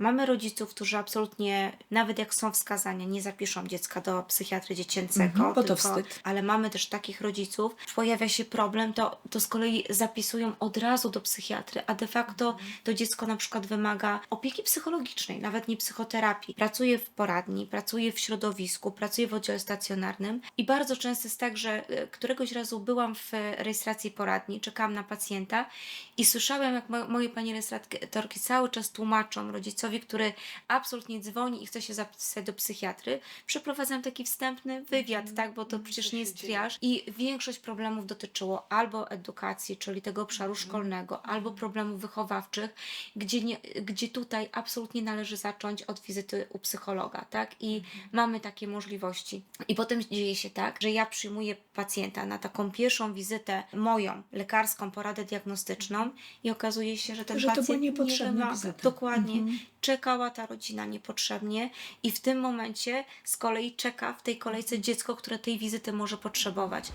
Mamy rodziców, którzy absolutnie, nawet jak są wskazania, nie zapiszą dziecka do psychiatry dziecięcego. Mhm, bo to tylko, wstyd. Ale mamy też takich rodziców, pojawia się problem, to, to z kolei zapisują od razu do psychiatry, a de facto to dziecko na przykład wymaga opieki psychologicznej, nawet nie psychoterapii. Pracuje w poradni, pracuje w środowisku, pracuje w oddziale stacjonarnym i bardzo często jest tak, że e, któregoś razu byłam w rejestracji poradni, czekałam na pacjenta i słyszałem, jak mo- moje pani rejestratorki cały czas tłumaczą rodzicowi, który absolutnie dzwoni i chce się zapisać do psychiatry, przeprowadzam taki wstępny wywiad, tak, bo to przecież nie jest triaż i większość problemów dotyczyło albo edukacji, czyli tego obszaru szkolnego, albo problemów wychowawczych, gdzie, nie, gdzie tutaj absolutnie należy zacząć od wizyty u psychologa, tak, i mamy takie możliwości. I potem dzieje się tak, że ja przyjmuję pacjenta na taką pierwszą wizytę moją, lekarską poradę diagnostyczną i okazuje się, że ten Że to pacjent nie niepotrzebne wymaga. wizyty. Dokładnie. Mhm. Czekała ta rodzina niepotrzebnie i w tym momencie z kolei czeka w tej kolejce dziecko, które tej wizyty może potrzebować.